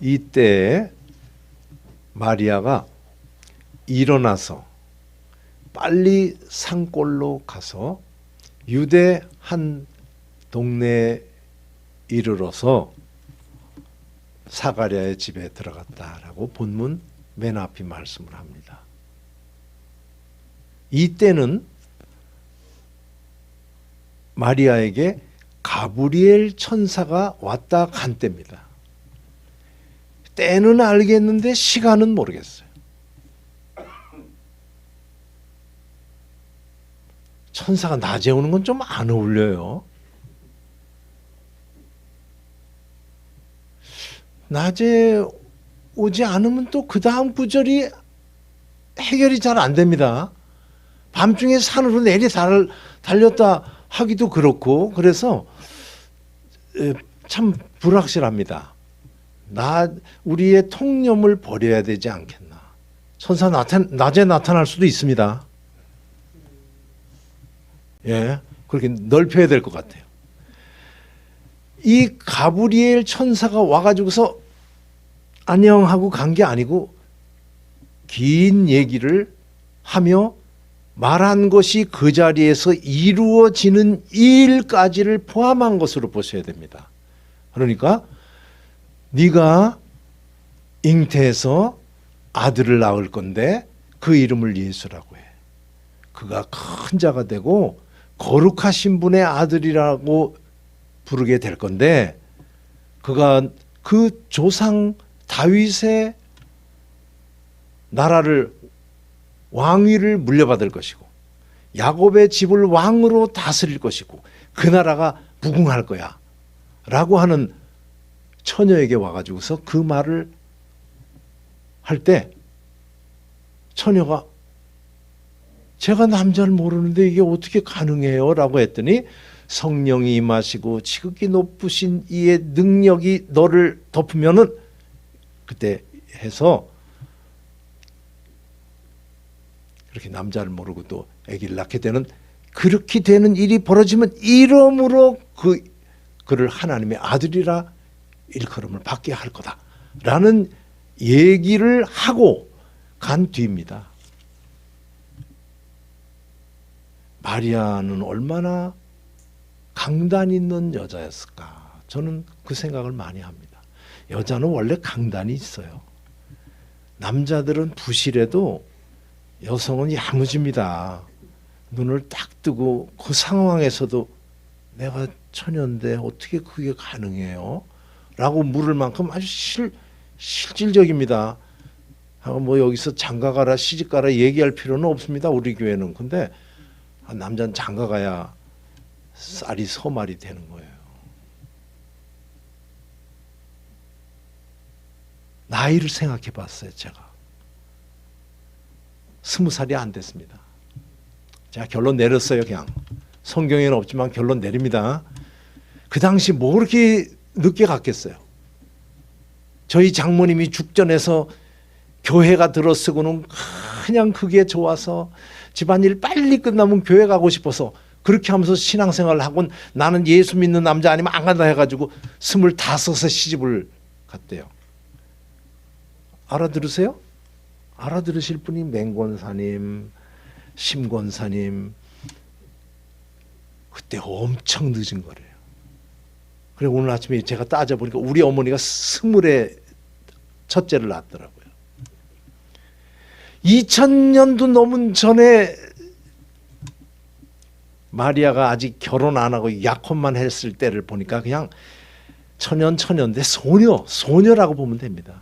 이때 마리아가 일어나서 빨리 산골로 가서 유대 한 동네에 이르러서 사가랴의 집에 들어갔다라고 본문 맨 앞이 말씀을 합니다. 이때는 마리아에게 가브리엘 천사가 왔다 간 때입니다. 때는 알겠는데 시간은 모르겠어요. 천사가 낮에 오는 건 좀 안 어울려요. 낮에 오지 않으면 또 그 다음 구절이 해결이 잘 안 됩니다. 밤중에 산으로 내리 달, 달렸다 하기도 그렇고 그래서 에, 참 불확실합니다. 나 우리의 통념을 버려야 되지 않겠나. 천사 나타, 낮에 나타날 수도 있습니다. 예, 그렇게 넓혀야 될 것 같아요. 이 가브리엘 천사가 와가지고서 안녕하고 간 게 아니고 긴 얘기를 하며 말한 것이 그 자리에서 이루어지는 일까지를 포함한 것으로 보셔야 됩니다. 그러니까 네가 잉태해서 아들을 낳을 건데 그 이름을 예수라고 해. 그가 큰 자가 되고 거룩하신 분의 아들이라고 부르게 될 건데 그가 그 조상 다윗의 나라를 왕위를 물려받을 것이고 야곱의 집을 왕으로 다스릴 것이고 그 나라가 무궁할 거야 라고 하는 처녀에게 와가지고서 그 말을 할 때 처녀가 제가 남자를 모르는데 이게 어떻게 가능해요? 라고 했더니 성령이 임하시고 지극히 높으신 이의 능력이 너를 덮으면은 그때 해서 그렇게 남자를 모르고 또 아기를 낳게 되는 그렇게 되는 일이 벌어지면 이름으로 그 그를 하나님의 아들이라 일컬음을 받게 할 거다라는 얘기를 하고 간 뒤입니다. 마리아는 얼마나 강단 있는 여자였을까? 저는 그 생각을 많이 합니다. 여자는 원래 강단이 있어요. 남자들은 부실해도 여성은 야무집니다. 눈을 딱 뜨고 그 상황에서도 내가 처녀인데 어떻게 그게 가능해요? 라고 물을 만큼 아주 실, 실질적입니다. 하고 뭐 여기서 장가가라 시집가라 얘기할 필요는 없습니다. 우리 교회는. 근데 아, 남자는 장가가야 쌀이 서말이 되는 거예요. 나이를 생각해 봤어요, 제가. 스무 살이 안 됐습니다. 제가 결론 내렸어요, 그냥. 성경에는 없지만 결론 내립니다. 그 당시 뭐 그렇게 늦게 갔겠어요. 저희 장모님이 죽전에서 교회가 들어서고는 그냥 그게 좋아서 집안일 빨리 끝나면 교회 가고 싶어서 그렇게 하면서 신앙생활을 하곤 나는 예수 믿는 남자 아니면 안 간다 해가지고 스물다섯에 시집을 갔대요. 알아들으세요? 알아들으실 분이 맹권사님, 심권사님 그때 엄청 늦은 거래요. 그래 오늘 아침에 제가 따져보니까 우리 어머니가 스물에 첫째를 낳았더라고요. 2000년도 넘은 전에 마리아가 아직 결혼 안 하고 약혼만 했을 때를 보니까 그냥 천연 천연데 소녀 소녀라고 보면 됩니다.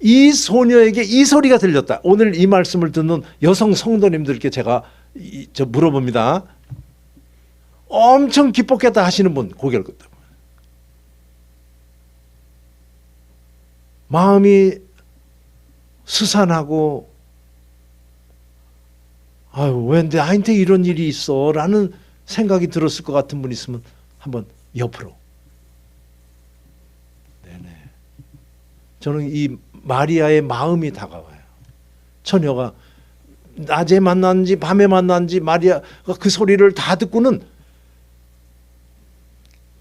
이 소녀에게 이 소리가 들렸다. 오늘 이 말씀을 듣는 여성 성도님들께 제가 이, 저 물어봅니다. 엄청 기뻤겠다 하시는 분 고개를 끄다. 마음이 스산하고 아유 왜 나한테 이런 일이 있어라는 생각이 들었을 것 같은 분 있으면 한번 옆으로. 네네. 저는 이 마리아의 마음이 다가와요. 처녀가 낮에 만났는지 밤에 만났는지 마리아가 그 소리를 다 듣고는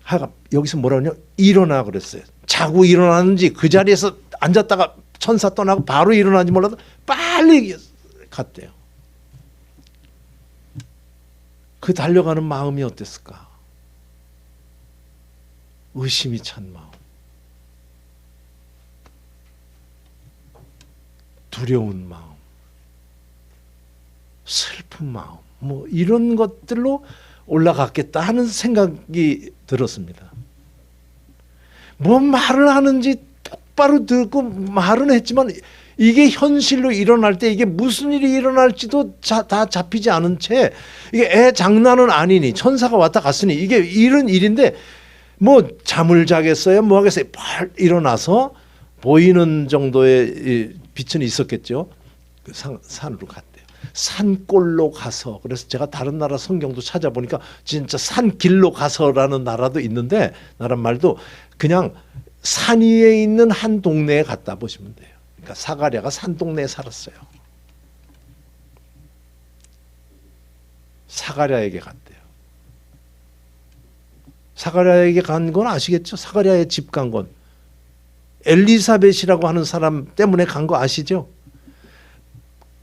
하가 여기서 뭐라 그러냐 일어나 그랬어요. 자고 일어나는지 그 자리에서 앉았다가 천사 떠나고 바로 일어나는지 몰라도 빨리 갔대요. 그 달려가는 마음이 어땠을까? 의심이 찬 마음. 두려운 마음. 슬픈 마음. 뭐 이런 것들로 올라갔겠다 하는 생각이 들었습니다. 뭔 말을 하는지 똑바로 듣고 말은 했지만 이게 현실로 일어날 때 이게 무슨 일이 일어날지도 자, 다 잡히지 않은 채 이게 애 장난은 아니니 천사가 왔다 갔으니 이게 이런 일인데 뭐 잠을 자겠어요? 뭐 하겠어요? 펄 일어나서 보이는 정도의 이 빛은 있었겠죠. 그 산, 산으로 갔대요 산골로 가서 그래서 제가 다른 나라 성경도 찾아보니까 진짜 산길로 가서라는 나라도 있는데 나란 말도 그냥 산 위에 있는 한 동네에 갔다 보시면 돼요. 그러니까 사가랴가 산 동네에 살았어요. 사가랴에게 갔대요. 사가랴에게 간 건 아시겠죠? 사가랴의 집 간 건. 엘리사벳이라고 하는 사람 때문에 간 거 아시죠?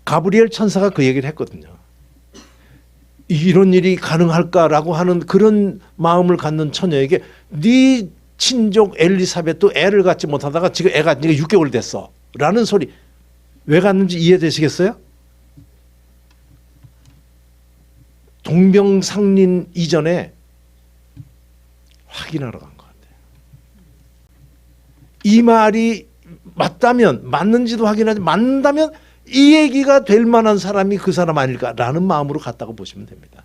가브리엘 천사가 그 얘기를 했거든요. 이런 일이 가능할까라고 하는 그런 마음을 갖는 처녀에게 네 친족 엘리사벳도 애를 갖지 못하다가 지금 애가 네가 6개월 됐어. 라는 소리. 왜 갔는지 이해되시겠어요? 동병상린 이전에 확인하러 간 것 같아요. 이 말이 맞다면 맞는지도 확인하지 맞는다면 이 얘기가 될 만한 사람이 그 사람 아닐까라는 마음으로 갔다고 보시면 됩니다.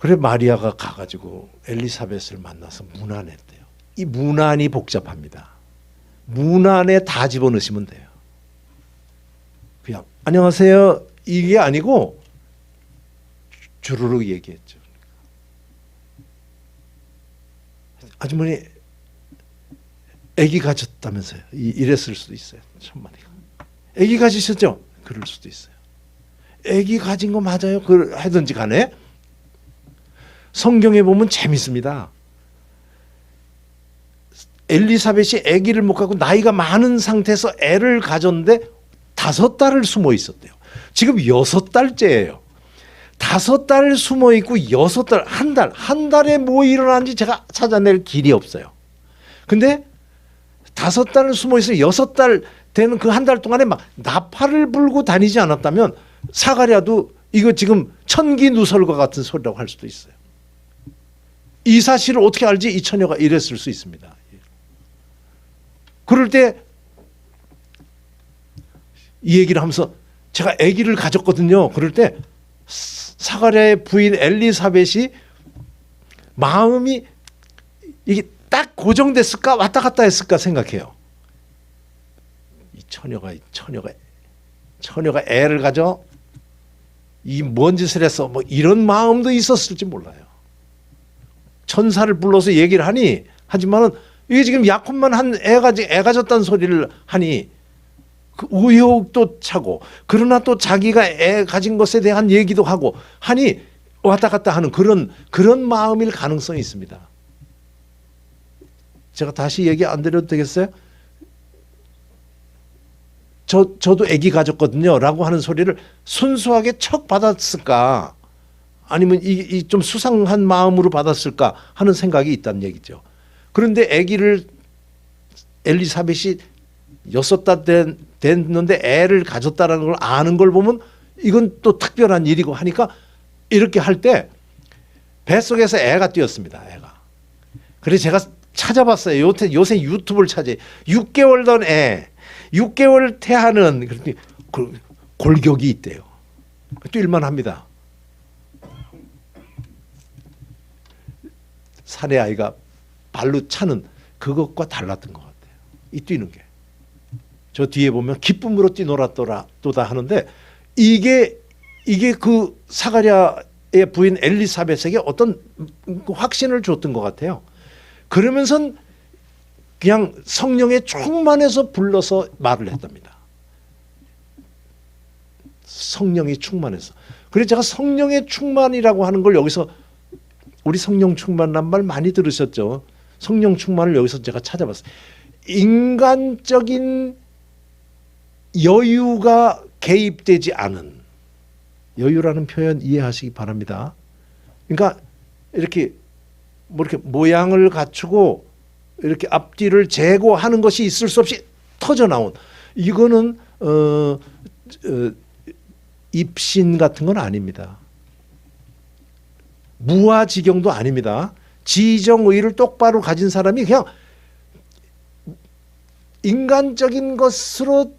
그래 마리아가 가가지고 엘리사벳을 만나서 문안했대요. 이 문안이 복잡합니다. 문안에 다 집어넣으시면 돼요. 그냥 안녕하세요 이게 아니고 주르륵 얘기했죠. 아주머니 아기 가졌다면서요. 이- 이랬을 수도 있어요. 천만이가. 아기 가지셨죠? 그럴 수도 있어요. 아기 가진 거 맞아요? 그 하든지 간에 성경에 보면 재밌습니다. 엘리사벳이 아기를 못 갖고 나이가 많은 상태에서 애를 가졌는데 다섯 달을 숨어 있었대요. 지금 여섯 달째예요. 다섯 달 숨어 있고 여섯 달, 한 달, 한 달에 뭐 일어난지 제가 찾아낼 길이 없어요. 근데 다섯 달을 숨어 있어 여섯 달 되는 그 한 달 동안에 막 나팔을 불고 다니지 않았다면 사가랴도 이거 지금 천기 누설과 같은 소리라고 할 수도 있어요. 이 사실을 어떻게 알지? 이 처녀가 이랬을 수 있습니다. 그럴 때 이 얘기를 하면서 제가 아기를 가졌거든요. 그럴 때 사가랴의 부인 엘리사벳이 마음이 이게 딱 고정됐을까 왔다 갔다 했을까 생각해요. 이 처녀가 이 처녀가 처녀가 애를 가져 이 뭔 짓을 했어 뭐 이런 마음도 있었을지 몰라요. 천사를 불러서 얘기를 하니 하지만은 이게 지금 약혼만 한 애가 지- 애 가 졌다는 소리를 하니 그 의혹도 차고 그러나 또 자기가 애 가진 것에 대한 얘기도 하고 하니 왔다 갔다 하는 그런 그런 마음일 가능성이 있습니다. 제가 다시 얘기 안 드려도 되겠어요? 저 저도 아기 가졌거든요라고 하는 소리를 순수하게 척 받았을까? 아니면 이좀 수상한 마음으로 받았을까 하는 생각이 있다는 얘기죠. 그런데 아기를 엘리사벳이 여섯 달 된- 됐는데 애를 가졌다라는 걸 아는 걸 보면 이건 또 특별한 일이고 하니까 이렇게 할 때 뱃속에서 애가 뛰었습니다. 애가. 그래서 제가 찾아봤어요. 요새, 요새 유튜브를 찾아 6개월 된 애, 6개월 태하는 그랬더니 그 골격이 있대요. 뛸만 합니다. 사내 아이가 발로 차는 그것과 달랐던 것 같아요. 이 뛰는 게. 저 뒤에 보면 기쁨으로 뛰놀았더라 또다 하는데 이게 이게 그 사가랴의 부인 엘리사벳에게 어떤 확신을 줬던 것 같아요. 그러면서 그냥 성령에 충만해서 불러서 말을 했답니다. 성령이 충만해서 그래서 제가 성령의 충만이라고 하는 걸 여기서 우리 성령 충만이란 말 많이 들으셨죠? 성령 충만을 여기서 제가 찾아봤어요. 인간적인 여유가 개입되지 않은 여유라는 표현 이해하시기 바랍니다. 그러니까 이렇게 뭐 이렇게 모양을 갖추고 이렇게 앞뒤를 제고하는 것이 있을 수 없이 터져 나온 이거는 어, 어 입신 같은 건 아닙니다. 무아지경도 아닙니다. 지정의를 똑바로 가진 사람이 그냥 인간적인 것으로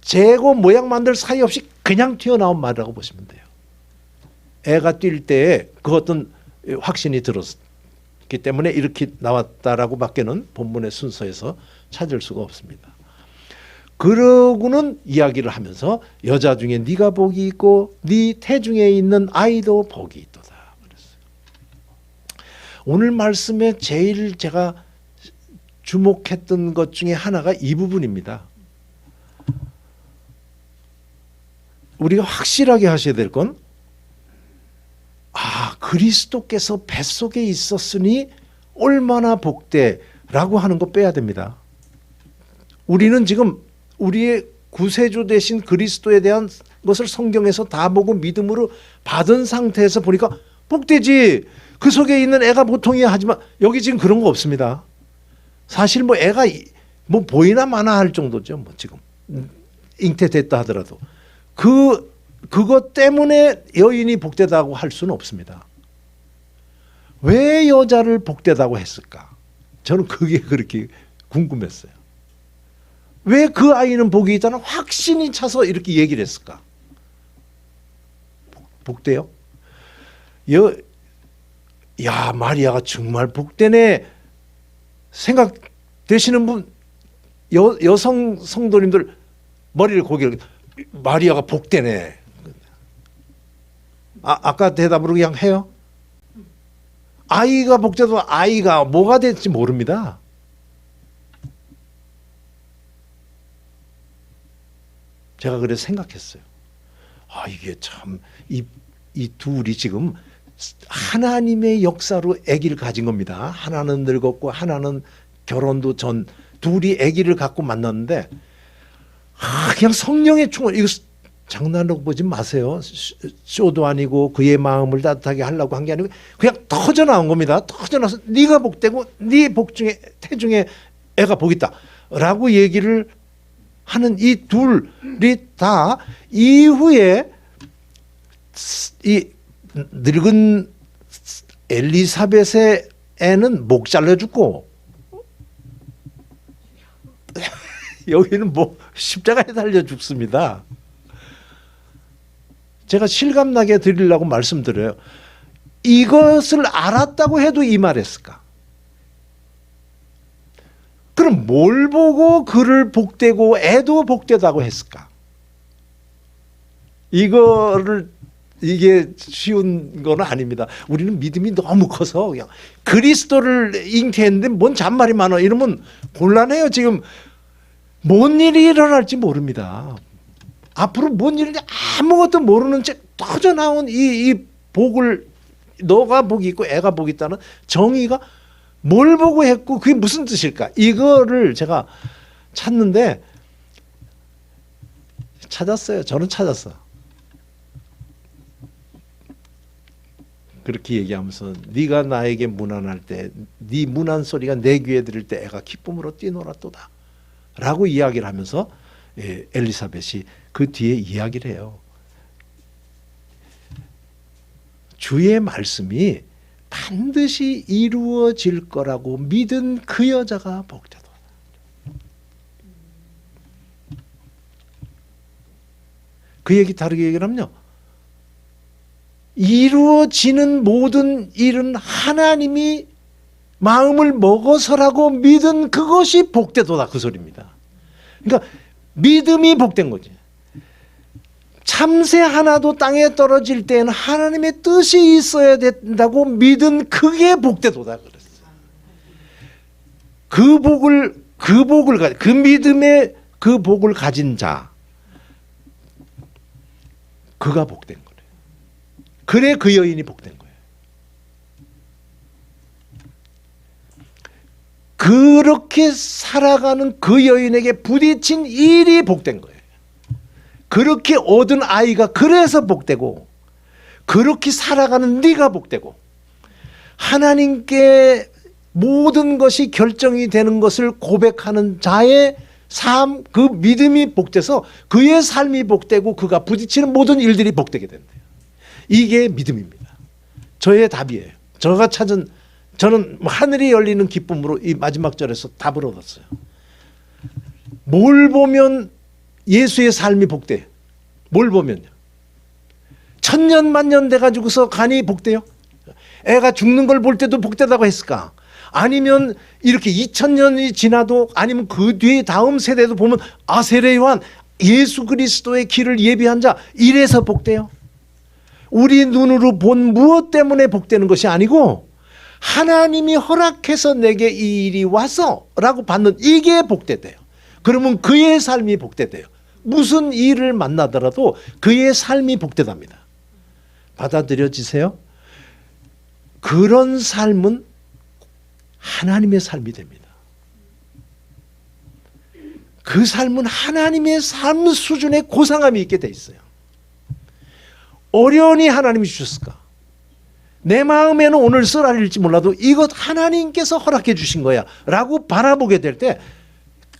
재고 모양 만들 사이 없이 그냥 튀어나온 말이라고 보시면 돼요. 애가 뛸 때에 그 어떤 확신이 들었기 때문에 이렇게 나왔다라고 밖에는 본문의 순서에서 찾을 수가 없습니다. 그러고는 이야기를 하면서 여자 중에 네가 복이 있고 네 태중에 있는 아이도 복이 있도다. 그랬어요. 오늘 말씀에 제일 제가 주목했던 것 중에 하나가 이 부분입니다. 우리가 확실하게 하셔야 될 건, 아, 그리스도께서 뱃속에 있었으니 얼마나 복되라고 하는 거 빼야 됩니다. 우리는 지금 우리의 구세주 대신 그리스도에 대한 것을 성경에서 다 보고 믿음으로 받은 상태에서 보니까 복되지. 그 속에 있는 애가 보통이야 하지만 여기 지금 그런 거 없습니다. 사실 뭐 애가 뭐 보이나 마나 할 정도죠. 뭐 지금 잉태됐다 하더라도 그 그것 때문에 여인이 복되다고 할 수는 없습니다. 왜 여자를 복되다고 했을까? 저는 그게 그렇게 궁금했어요. 왜 그 아이는 복이 있다는 확신이 차서 이렇게 얘기를 했을까? 복돼요? 여, 야 마리아가 정말 복되네 생각되시는 분 여, 여성 성도님들 머리를 고개를 마리아가 복되네. 아, 아까 대답으로 그냥 해요. 아이가 복되도 아이가 뭐가 될지 모릅니다. 제가 그래서 생각했어요. 아 이게 참 이 이 둘이 지금 하나님의 역사로 아기를 가진 겁니다. 하나는 늙었고 하나는 결혼도 전 둘이 아기를 갖고 만났는데 아, 그냥 성령의 충만 이거 장난으로 보지 마세요. 쇼도 아니고 그의 마음을 따뜻하게 하려고 한 게 아니고 그냥 터져 나온 겁니다. 터져 나서 네가 복되고 네 복중에 태중에 애가 복있다 라고 얘기를 하는 이 둘이 다 이후에 이 늙은 엘리사벳의 애는 목 잘라 죽고 여기는 뭐 십자가에 달려 죽습니다. 제가 실감나게 드리려고 말씀드려요. 이것을 알았다고 해도 이 말했을까? 그럼 뭘 보고 그를 복되고 애도 복되다고 했을까? 이거를 이게 쉬운 건 아닙니다. 우리는 믿음이 너무 커서 그냥 그리스도를 잉태했는데 뭔 잔말이 많아 이러면 곤란해요. 지금 뭔 일이 일어날지 모릅니다. 앞으로 뭔 일인지 아무것도 모르는 채 터져 나온 이, 이 복을 너가 복이 있고 애가 복이 있다는 정의가 뭘 보고 했고 그게 무슨 뜻일까? 이거를 제가 찾는데 찾았어요. 저는 찾았어. 그렇게 얘기하면서 네가 나에게 문안할 때네 문안 소리가 내 귀에 들을 때 애가 기쁨으로 뛰놀았도다. 라고 이야기를 하면서 예, 엘리사벳이 그 뒤에 이야기를 해요. 주의 말씀이 반드시 이루어질 거라고 믿은 그 여자가 복되도다. 그 얘기 다르게 얘기를 하면요. 이루어지는 모든 일은 하나님이 마음을 먹어서라고 믿은 그것이 복되도다 그 소리입니다. 그러니까 믿음이 복된 거지. 참새 하나도 땅에 떨어질 때는 하나님의 뜻이 있어야 된다고 믿은 그게 복되도다 그랬어요. 그 복을 그 복을 그 믿음의 그 복을 가진 자 그가 복된 거래요. 그래 그 여인이 복된 거예요. 그렇게 살아가는 그 여인에게 부딪힌 일이 복된 거예요. 그렇게 얻은 아이가 그래서 복되고 그렇게 살아가는 네가 복되고 하나님께 모든 것이 결정이 되는 것을 고백하는 자의 삶, 그 믿음이 복돼서 그의 삶이 복되고 그가 부딪히는 모든 일들이 복되게 된대요. 이게 믿음입니다. 저의 답이에요. 저가 찾은 저는 하늘이 열리는 기쁨으로 이 마지막 절에서 답을 얻었어요. 뭘 보면 예수의 삶이 복돼? 뭘 보면요? 천년 만년 돼 가지고서 간이 복돼요? 애가 죽는 걸 볼 때도 복되다고 했을까? 아니면 이렇게 2000년이 지나도 아니면 그 뒤에 다음 세대도 보면 아세레 요한 예수 그리스도의 길을 예비한 자 이래서 복돼요. 우리 눈으로 본 무엇 때문에 복되는 것이 아니고 하나님이 허락해서 내게 이 일이 와서라고 받는 이게 복되대요. 그러면 그의 삶이 복되대요. 무슨 일을 만나더라도 그의 삶이 복되답니다. 받아들여지세요? 그런 삶은 하나님의 삶이 됩니다. 그 삶은 하나님의 삶 수준의 고상함이 있게 돼 있어요. 어려우니 하나님이 주셨을까? 내 마음에는 오늘 쓰라릴지 몰라도 이것 하나님께서 허락해 주신 거야 라고 바라보게 될 때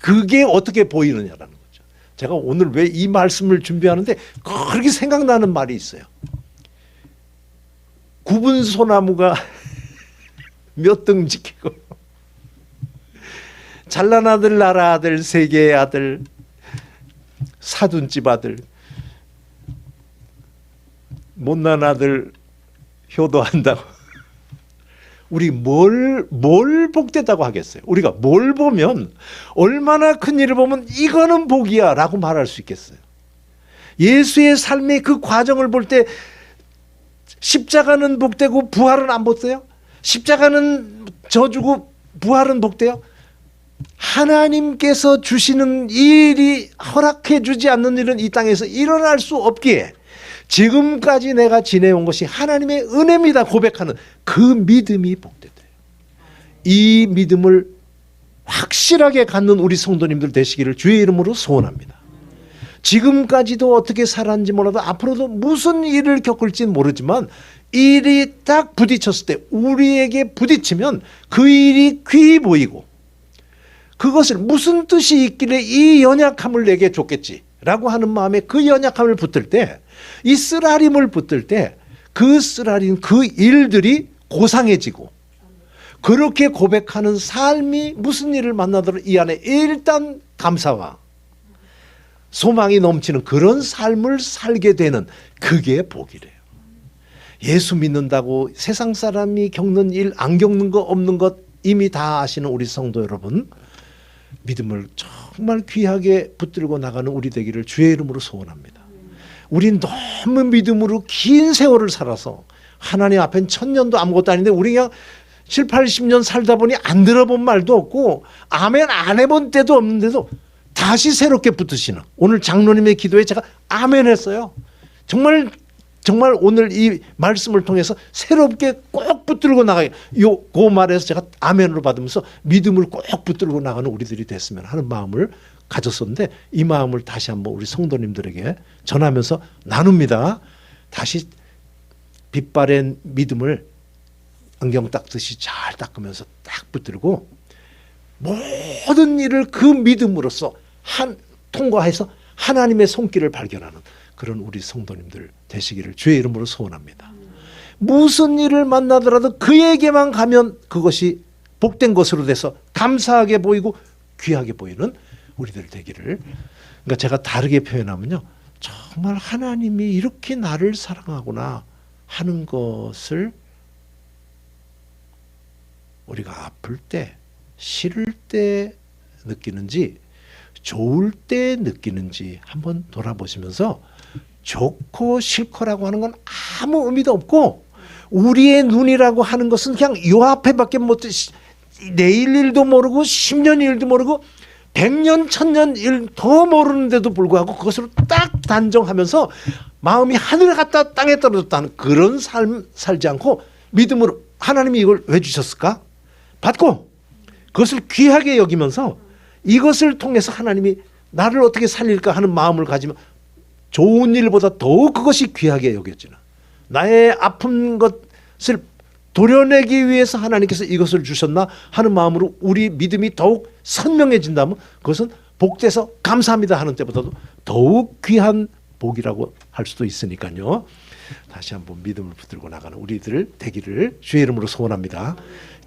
그게 어떻게 보이느냐라는 거죠. 제가 오늘 왜 이 말씀을 준비하는데 그렇게 생각나는 말이 있어요. 구분 소나무가 몇 등 지키고 잘난 아들 나라 아들 세계의 아들 사돈집 아들 못난 아들 효도한다고 우리 뭘, 뭘 복되다고 하겠어요? 우리가 뭘 보면 얼마나 큰 일을 보면 이거는 복이야 라고 말할 수 있겠어요? 예수의 삶의 그 과정을 볼 때 십자가는 복되고 부활은 안 복돼요? 십자가는 저주고 부활은 복돼요? 하나님께서 주시는 일이 허락해 주지 않는 일은 이 땅에서 일어날 수 없기에 지금까지 내가 지내온 것이 하나님의 은혜입니다 고백하는 그 믿음이 복되대요. 이 믿음을 확실하게 갖는 우리 성도님들 되시기를 주의 이름으로 소원합니다. 지금까지도 어떻게 살았는지 몰라도 앞으로도 무슨 일을 겪을지는 모르지만 일이 딱 부딪혔을 때 우리에게 부딪히면 그 일이 귀히 보이고 그것을 무슨 뜻이 있길래 이 연약함을 내게 줬겠지라고 하는 마음에 그 연약함을 붙들 때 이 쓰라림을 붙들 때 그 쓰라림 그 일들이 고상해지고 그렇게 고백하는 삶이 무슨 일을 만나더라도 이 안에 일단 감사와 소망이 넘치는 그런 삶을 살게 되는 그게 복이래요. 예수 믿는다고 세상 사람이 겪는 일 안 겪는 거 없는 것 이미 다 아시는 우리 성도 여러분 믿음을 정말 귀하게 붙들고 나가는 우리 되기를 주의 이름으로 소원합니다. 우린 너무 믿음으로 긴 세월을 살아서 하나님 앞엔 천년도 아무것도 아닌데 우리 그냥 7, 80년 살다 보니 안 들어본 말도 없고 아멘 안 해본 때도 없는데도 다시 새롭게 붙으시는 오늘 장로님의 기도에 제가 아멘 했어요. 정말 정말 오늘 이 말씀을 통해서 새롭게 꼭 붙들고 나가요. 요그 말에서 제가 아멘으로 받으면서 믿음을 꼭 붙들고 나가는 우리들이 됐으면 하는 마음을 가졌었는데 이 마음을 다시 한번 우리 성도님들에게 전하면서 나눕니다. 다시 빛바랜 믿음을 안경 닦듯이 잘 닦으면서 딱 붙들고 모든 일을 그 믿음으로써 한 통과해서 하나님의 손길을 발견하는 그런 우리 성도님들 되시기를 주의 이름으로 소원합니다. 무슨 일을 만나더라도 그에게만 가면 그것이 복된 것으로 돼서 감사하게 보이고 귀하게 보이는 우리들 되기를. 그러니까 제가 다르게 표현하면요. 정말 하나님이 이렇게 나를 사랑하구나 하는 것을 우리가 아플 때, 싫을 때 느끼는지 좋을 때 느끼는지 한번 돌아보시면서 좋고 싫고라고 하는 건 아무 의미도 없고 우리의 눈이라고 하는 것은 그냥 요 앞에밖에 못 내일 일도 모르고 10년 일도 모르고 백년 천년 일더 모르는데도 불구하고 그것으로 딱 단정하면서 마음이 하늘에 갔다 땅에 떨어졌다는 그런 삶 살지 않고 믿음으로 하나님이 이걸 왜 주셨을까? 받고 그것을 귀하게 여기면서 이것을 통해서 하나님이 나를 어떻게 살릴까 하는 마음을 가지면 좋은 일보다 더욱 그것이 귀하게 여겨지는 나의 아픈 것을 도려내기 위해서 하나님께서 이것을 주셨나 하는 마음으로 우리 믿음이 더욱 선명해진다면 그것은 복돼서 감사합니다 하는 때보다도 더욱 귀한 복이라고 할 수도 있으니까요. 다시 한번 믿음을 붙들고 나가는 우리들 되기를 주의 이름으로 소원합니다.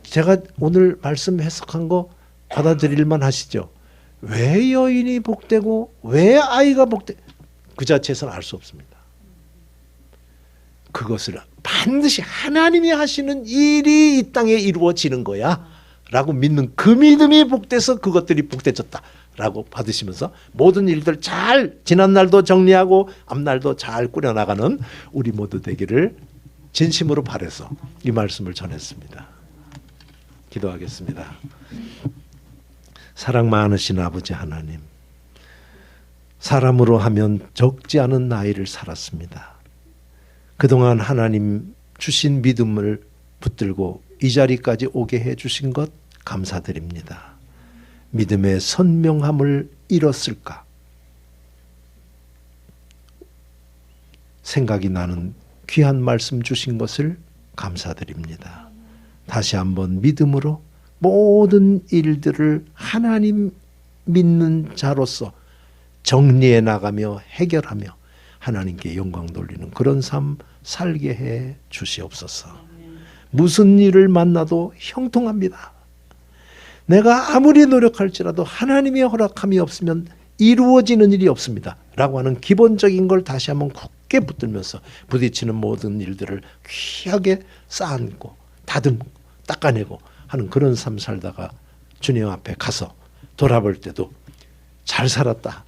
제가 오늘 말씀 해석한 거 받아들일만 하시죠? 왜 여인이 복되고 왜 아이가 복되 그 자체에서는 알 수 없습니다. 그것을 반드시 하나님이 하시는 일이 이 땅에 이루어지는 거야. 라고 믿는 그 믿음이 복돼서 그것들이 복돼졌다. 라고 받으시면서 모든 일들 잘 지난날도 정리하고 앞날도 잘 꾸려나가는 우리 모두 되기를 진심으로 바래서 이 말씀을 전했습니다. 기도하겠습니다. 사랑 많으신 아버지 하나님 사람으로 하면 적지 않은 나이를 살았습니다. 그동안 하나님 주신 믿음을 붙들고 이 자리까지 오게 해 주신 것 감사드립니다. 믿음의 선명함을 잃었을까? 생각이 나는 귀한 말씀 주신 것을 감사드립니다. 다시 한번 믿음으로 모든 일들을 하나님 믿는 자로서 정리해 나가며 해결하며 하나님께 영광 돌리는 그런 삶 살게 해 주시옵소서. 무슨 일을 만나도 형통합니다. 내가 아무리 노력할지라도 하나님의 허락함이 없으면 이루어지는 일이 없습니다. 라고 하는 기본적인 걸 다시 한번 굳게 붙들면서 부딪히는 모든 일들을 귀하게 쌓고 다듬고 닦아내고 하는 그런 삶 살다가 주님 앞에 가서 돌아볼 때도 잘 살았다.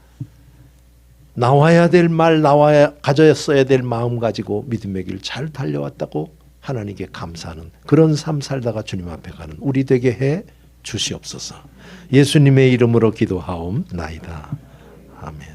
나와야 될 말 나와야 가졌어야 될 마음 가지고 믿음의 길 잘 달려왔다고 하나님께 감사하는 그런 삶 살다가 주님 앞에 가는 우리 되게 해 주시옵소서. 예수님의 이름으로 기도하옵나이다. 아멘.